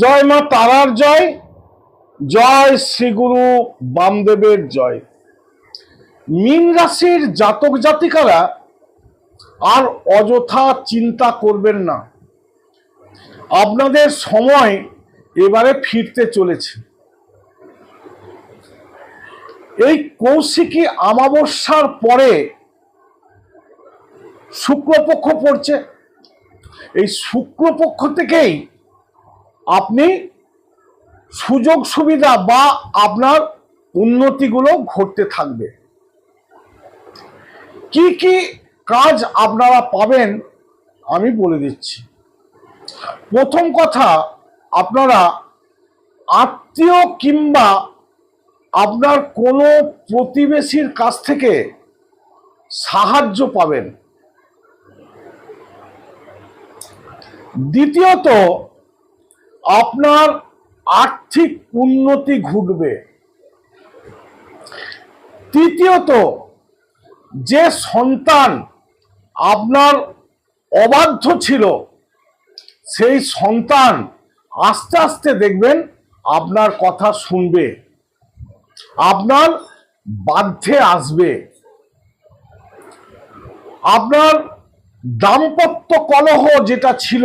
জয় মা তারার জয় জয় শ্রীগুরু বামদেবের জয়। মীন রাশির জাতক জাতিকারা আর অযথা চিন্তা করবেন না। আপনাদের সময় এবারে ফিরতে চলেছে। এই কৌশিকী আমাবস্যার পরে শুক্লপক্ষ পড়ছে। এই শুক্লপক্ষ থেকেই আপনি সুযোগ সুবিধা বা আপনার উন্নতিগুলো ঘটতে থাকবে। কি কি কাজ আপনারা পাবেন আমি বলে দিচ্ছি। প্রথম কথা, আপনারা আত্মীয় কিংবা আপনার কোনো প্রতিবেশীর কাছ থেকে সাহায্য পাবেন। দ্বিতীয়ত আপনার আর্থিক উন্নতি ঘটবে। তৃতীয়ত, যে সন্তান আপনার অবাধ্য ছিল, সেই সন্তান আস্তে আস্তে দেখবেন আপনার কথা শুনবে, আপনার বাধ্যে আসবে। আপনার দাম্পত্য কলহ যেটা ছিল